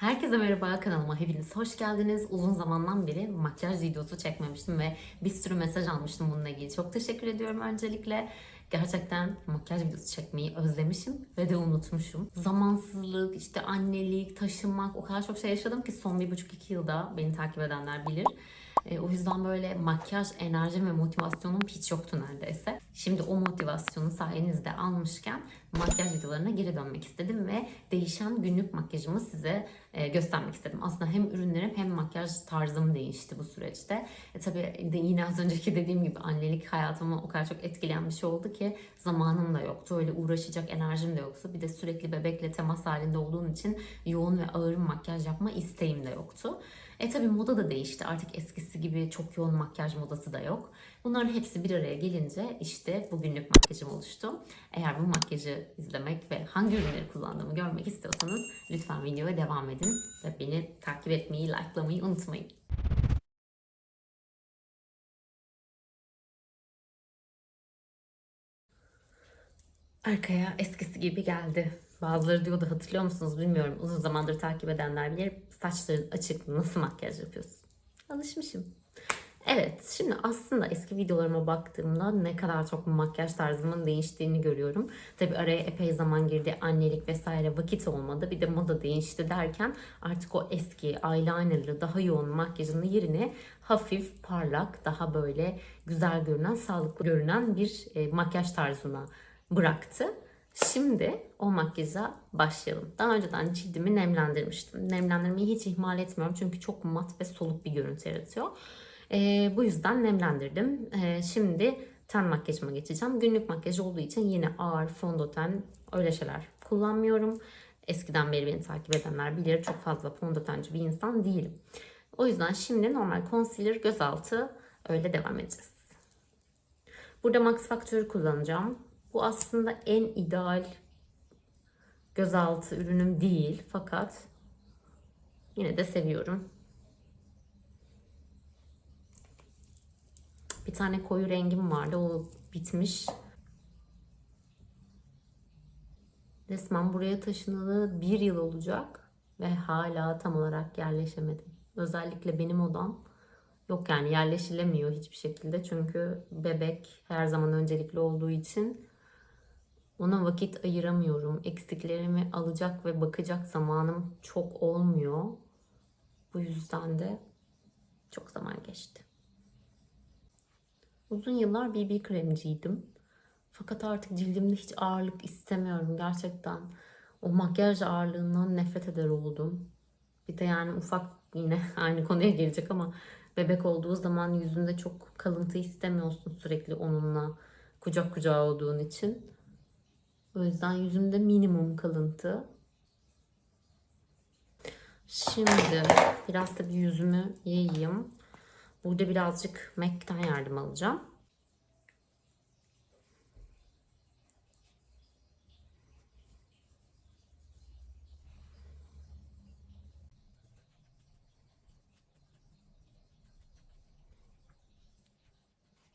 Herkese merhaba kanalıma hepiniz hoş geldiniz. Uzun zamandan beri makyaj videosu çekmemiştim ve bir sürü mesaj almıştım bununla ilgili. Çok teşekkür ediyorum öncelikle. Gerçekten makyaj videosu çekmeyi özlemişim ve de unutmuşum. Zamansızlık, işte annelik, taşınmak o kadar çok şey yaşadım ki son bir buçuk iki yılda beni takip edenler bilir. E, o yüzden böyle makyaj enerjim ve motivasyonum hiç yoktu neredeyse. Şimdi o motivasyonu sayenizde almışken makyaj videolarına geri dönmek istedim ve değişen günlük makyajımı size e, göstermek istedim. Aslında hem ürünlerim hem makyaj tarzım değişti bu süreçte. E, tabii de yine az önceki dediğim gibi annelik hayatımı o kadar çok etkileyen bir şey oldu ki zamanım da yoktu. Öyle uğraşacak enerjim de yoktu. Bir de sürekli bebekle temas halinde olduğum için yoğun ve ağır makyaj yapma isteğim de yoktu. E tabi moda da değişti. Artık eskisi gibi çok yoğun makyaj modası da yok. Bunların hepsi bir araya gelince işte bugünlük makyajım oluştu. Eğer bu makyajı izlemek ve hangi ürünleri kullandığımı görmek istiyorsanız lütfen videoya devam edin ve beni takip etmeyi, likelamayı unutmayın. Arkaya eskisi gibi geldi. Bazıları diyordu hatırlıyor musunuz bilmiyorum. Uzun zamandır takip edenler bilir. Saçların açık nasıl makyaj yapıyorsun? Alışmışım. Evet şimdi aslında eski videolarıma baktığımda ne kadar çok makyaj tarzımın değiştiğini görüyorum. Tabi araya epey zaman girdi. Annelik vesaire vakit olmadı. Bir de moda değişti derken artık o eski eyelinerlı daha yoğun makyajın yerine hafif parlak daha böyle güzel görünen sağlıklı görünen bir e, makyaj tarzına bıraktı. Şimdi o makyaja başlayalım. Daha önceden cildimi nemlendirmiştim. Nemlendirmeyi hiç ihmal etmiyorum çünkü çok mat ve soluk bir görüntü yaratıyor. Ee, bu yüzden nemlendirdim. Ee, şimdi ten makyajıma geçeceğim. Günlük makyaj olduğu için yine ağır fondöten öyle şeyler kullanmıyorum. Eskiden beri beni takip edenler bilir çok fazla fondötenci bir insan değilim. O yüzden şimdi normal concealer gözaltı öyle devam edeceğiz. Burada Max Factor'ı kullanacağım. Bu aslında en ideal gözaltı ürünüm değil fakat yine de seviyorum. Bir tane koyu rengim vardı. O bitmiş. Resmen buraya taşınalı bir yıl olacak ve hala tam olarak yerleşemedim. Özellikle benim odam yok yani yerleşilemiyor hiçbir şekilde. Çünkü bebek her zaman öncelikli olduğu için ona vakit ayıramıyorum. Eksiklerimi alacak ve bakacak zamanım çok olmuyor. Bu yüzden de çok zaman geçti. Uzun yıllar BB kremciydim. Fakat artık cildimde hiç ağırlık istemiyorum gerçekten. O makyaj ağırlığından nefret eder oldum. Bir de yani ufak yine aynı konuya gelecek ama bebek olduğu zaman yüzünde çok kalıntı istemiyorsun sürekli onunla kucak kucağa olduğun için. O yüzden yüzümde minimum kalıntı. Şimdi biraz da bir yüzümü yiyeyim. Burada birazcık MAC'ten yardım alacağım.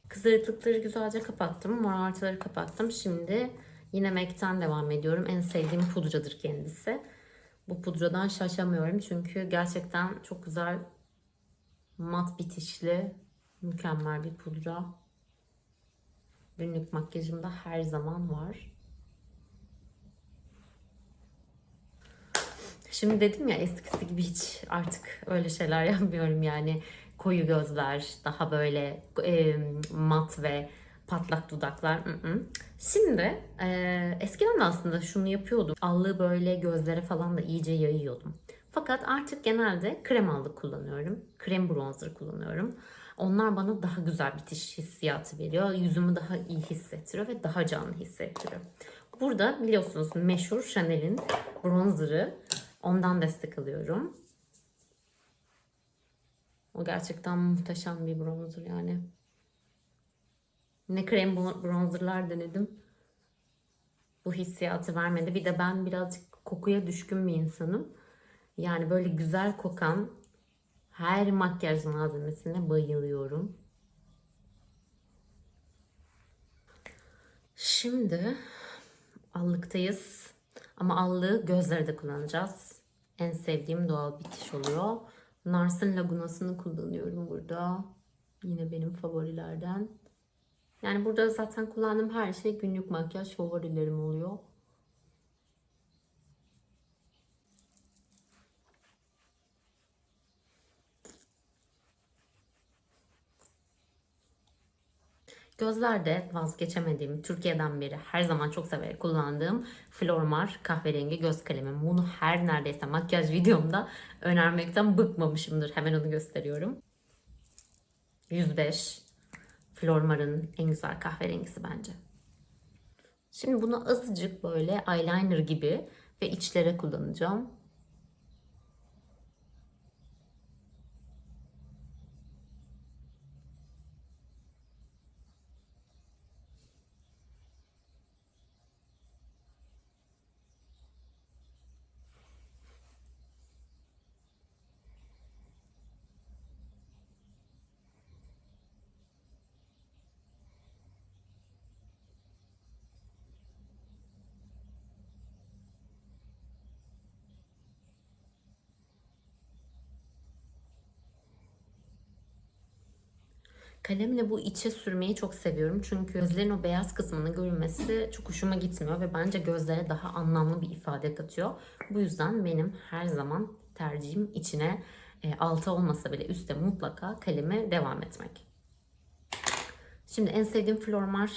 Kızarıklıkları güzelce kapattım. Morartıları kapattım. Şimdi yine MAC'ten devam ediyorum. En sevdiğim pudradır kendisi. Bu pudradan şaşamıyorum çünkü gerçekten çok güzel mat bitişli mükemmel bir pudra. Günlük makyajımda her zaman var. Şimdi dedim ya eskisi gibi hiç artık öyle şeyler yapmıyorum yani koyu gözler, daha böyle e, mat ve patlak dudaklar. Şimdi e, eskiden de aslında şunu yapıyordum. Allığı böyle gözlere falan da iyice yayıyordum. Fakat artık genelde krem allık kullanıyorum. Krem bronzer kullanıyorum. Onlar bana daha güzel bitiş hissiyatı veriyor. Yüzümü daha iyi hissettiriyor ve daha canlı hissettiriyor. Burada biliyorsunuz meşhur Chanel'in bronzer'ı. Ondan destek alıyorum. O gerçekten muhteşem bir bronzer yani. Ne krem bronzerlar denedim. Bu hissiyatı vermedi. Bir de ben birazcık kokuya düşkün bir insanım. Yani böyle güzel kokan her makyaj malzemesine bayılıyorum. Şimdi allıktayız. Ama allığı gözlerde kullanacağız. En sevdiğim doğal bitiş oluyor. Nars'ın Laguna'sını kullanıyorum burada. Yine benim favorilerden. Yani burada zaten kullandığım her şey günlük makyaj favorilerim oluyor. Gözlerde vazgeçemediğim, Türkiye'den beri her zaman çok severek kullandığım Flormar kahverengi göz kalemim. Bunu her neredeyse makyaj videomda önermekten bıkmamışımdır. Hemen onu gösteriyorum. 105. Flormar'ın en güzel kahverengisi bence. Şimdi bunu azıcık böyle eyeliner gibi ve içlere kullanacağım. Kalemle bu içe sürmeyi çok seviyorum. Çünkü gözlerin o beyaz kısmının görünmesi çok hoşuma gitmiyor ve bence gözlere daha anlamlı bir ifade katıyor. Bu yüzden benim her zaman tercihim içine e, alta olmasa bile üstte mutlaka kaleme devam etmek. Şimdi en sevdiğim Flormar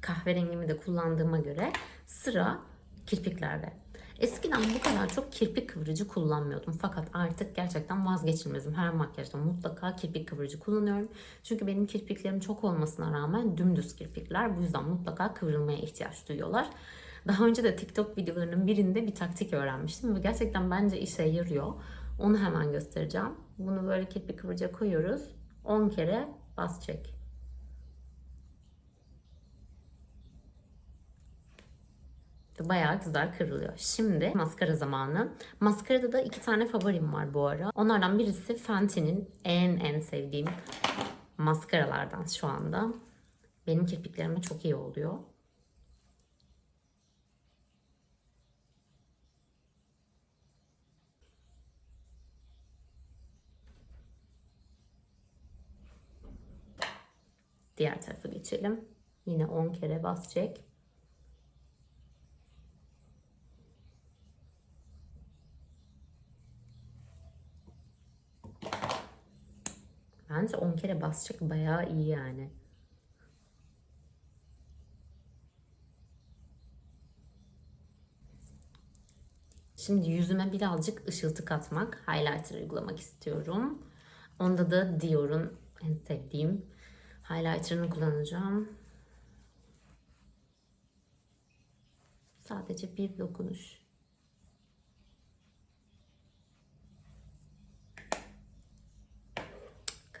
kahverengimi de kullandığıma göre sıra kirpiklerde. Eskiden bu kadar çok kirpik kıvırıcı kullanmıyordum. Fakat artık gerçekten vazgeçilmezim. Her makyajda mutlaka kirpik kıvırıcı kullanıyorum. Çünkü benim kirpiklerim çok olmasına rağmen dümdüz kirpikler. Bu yüzden mutlaka kıvrılmaya ihtiyaç duyuyorlar. Daha önce de TikTok videolarının birinde bir taktik öğrenmiştim ve gerçekten bence işe yarıyor. Onu hemen göstereceğim. Bunu böyle kirpik kıvırıcıya koyuyoruz. 10 kere bas çek. Bayağı güzel kırılıyor. Şimdi maskara zamanı. Maskarada da iki tane favorim var bu ara. Onlardan birisi Fenty'nin en en sevdiğim maskaralardan şu anda. Benim kirpiklerime çok iyi oluyor. Diğer tarafa geçelim. Yine 10 kere bas çek. Bence 10 kere basacak bayağı iyi yani. Şimdi yüzüme birazcık ışıltı katmak, highlighter uygulamak istiyorum. Onda da Dior'un en sevdiğim highlighter'ını kullanacağım. Sadece bir dokunuş.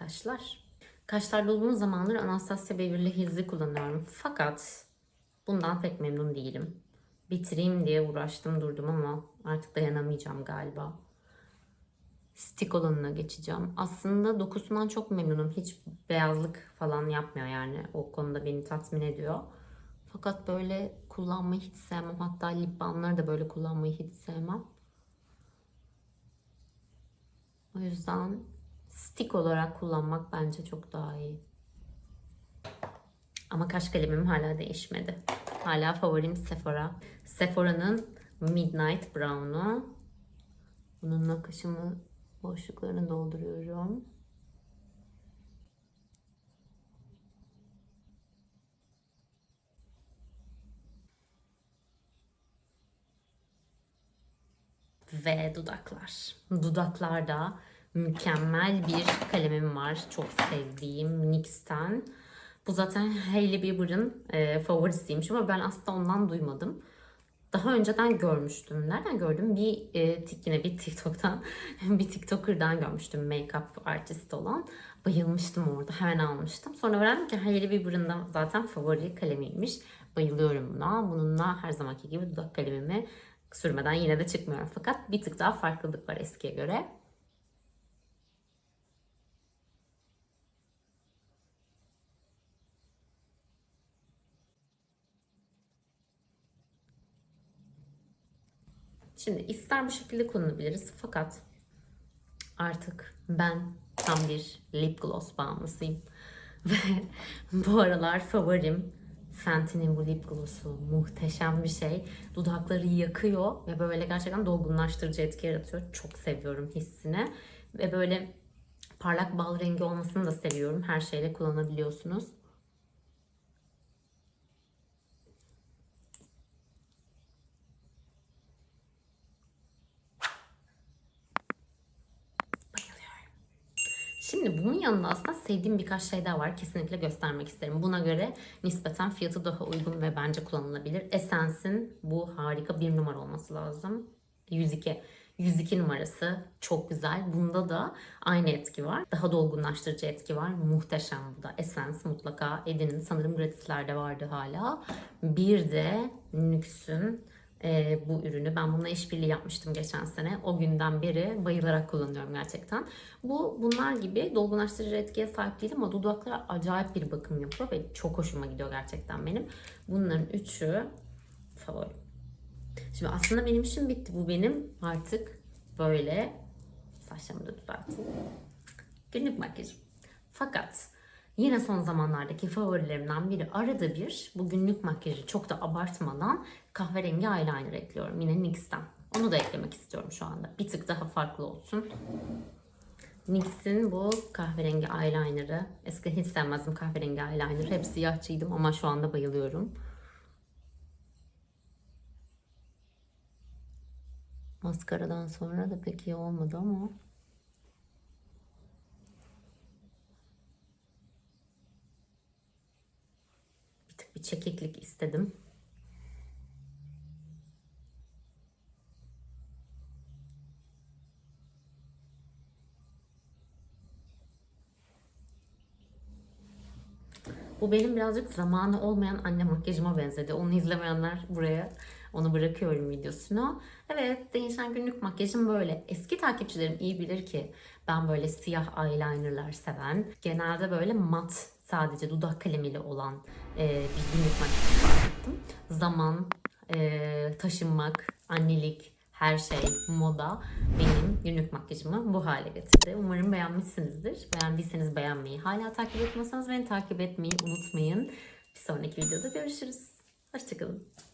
Kaşlar. Kaşlarda uzun zamandır Anastasia Beverly Hills'i kullanıyorum. Fakat bundan pek memnun değilim. Bitireyim diye uğraştım durdum ama artık dayanamayacağım galiba. Stick olanına geçeceğim. Aslında dokusundan çok memnunum. Hiç beyazlık falan yapmıyor yani. O konuda beni tatmin ediyor. Fakat böyle kullanmayı hiç sevmem. Hatta lip balmları da böyle kullanmayı hiç sevmem. O yüzden stick olarak kullanmak bence çok daha iyi. Ama kaş kalemim hala değişmedi. Hala favorim Sephora. Sephora'nın Midnight Brown'u. Bununla kaşımı boşluklarını dolduruyorum. Ve dudaklar. Dudaklarda mükemmel bir kalemim var. Çok sevdiğim NYX'ten. Bu zaten Hailey Bieber'ın e, favorisiymiş ama ben aslında ondan duymadım. Daha önceden görmüştüm. Nereden gördüm? Bir e, yine bir TikTok'tan, bir TikToker'dan görmüştüm make-up artist olan. Bayılmıştım orada. Hemen almıştım. Sonra öğrendim ki Hailey Bieber'ın da zaten favori kalemiymiş. Bayılıyorum buna. Bununla her zamanki gibi dudak kalemimi sürmeden yine de çıkmıyorum. Fakat bir tık daha farklılık var eskiye göre. Şimdi ister bu şekilde kullanabiliriz fakat artık ben tam bir lip gloss bağımlısıyım. Ve bu aralar favorim Fenty'nin bu lip gloss'u muhteşem bir şey. Dudakları yakıyor ve böyle gerçekten dolgunlaştırıcı etki yaratıyor. Çok seviyorum hissini. Ve böyle parlak bal rengi olmasını da seviyorum. Her şeyle kullanabiliyorsunuz. Bayılıyorum. Şimdi bunun yanında aslında sevdiğim birkaç şey daha var. Kesinlikle göstermek isterim. Buna göre nispeten fiyatı daha uygun ve bence kullanılabilir. Essence'in bu harika bir numara olması lazım. 102. 102 numarası çok güzel. Bunda da aynı etki var. Daha dolgunlaştırıcı etki var. Muhteşem bu da. Essence mutlaka edinin. Sanırım gratislerde vardı hala. Bir de NYX'ün e, bu ürünü. Ben bununla işbirliği yapmıştım geçen sene. O günden beri bayılarak kullanıyorum gerçekten. Bu bunlar gibi dolgunlaştırıcı etkiye sahip değil ama dudaklara acayip bir bakım yapıyor ve çok hoşuma gidiyor gerçekten benim. Bunların üçü favorim. Şimdi aslında benim işim bitti. Bu benim artık böyle saçlarımı da düzelteyim. Günlük makyajım. Fakat yine son zamanlardaki favorilerimden biri arada bir bu günlük makyajı çok da abartmadan kahverengi eyeliner ekliyorum. Yine NYX'ten. Onu da eklemek istiyorum şu anda. Bir tık daha farklı olsun. NYX'in bu kahverengi eyeliner'ı. Eskiden hiç sevmezdim kahverengi eyeliner. Hep siyahçıydım ama şu anda bayılıyorum. Maskaradan sonra da pek iyi olmadı ama. Bir çekiklik istedim. Bu benim birazcık zamanı olmayan anne makyajıma benzedi. Onu izlemeyenler buraya onu bırakıyorum videosunu. Evet değişen günlük makyajım böyle. Eski takipçilerim iyi bilir ki ben böyle siyah eyelinerlar seven, genelde böyle mat sadece dudak kalemiyle olan e, bir günlük makyaj yaptım. Zaman, e, taşınmak, annelik, her şey, moda benim günlük makyajımı bu hale getirdi. Umarım beğenmişsinizdir. Beğendiyseniz beğenmeyi, hala takip etmiyorsanız beni takip etmeyi unutmayın. Bir sonraki videoda görüşürüz. Hoşçakalın.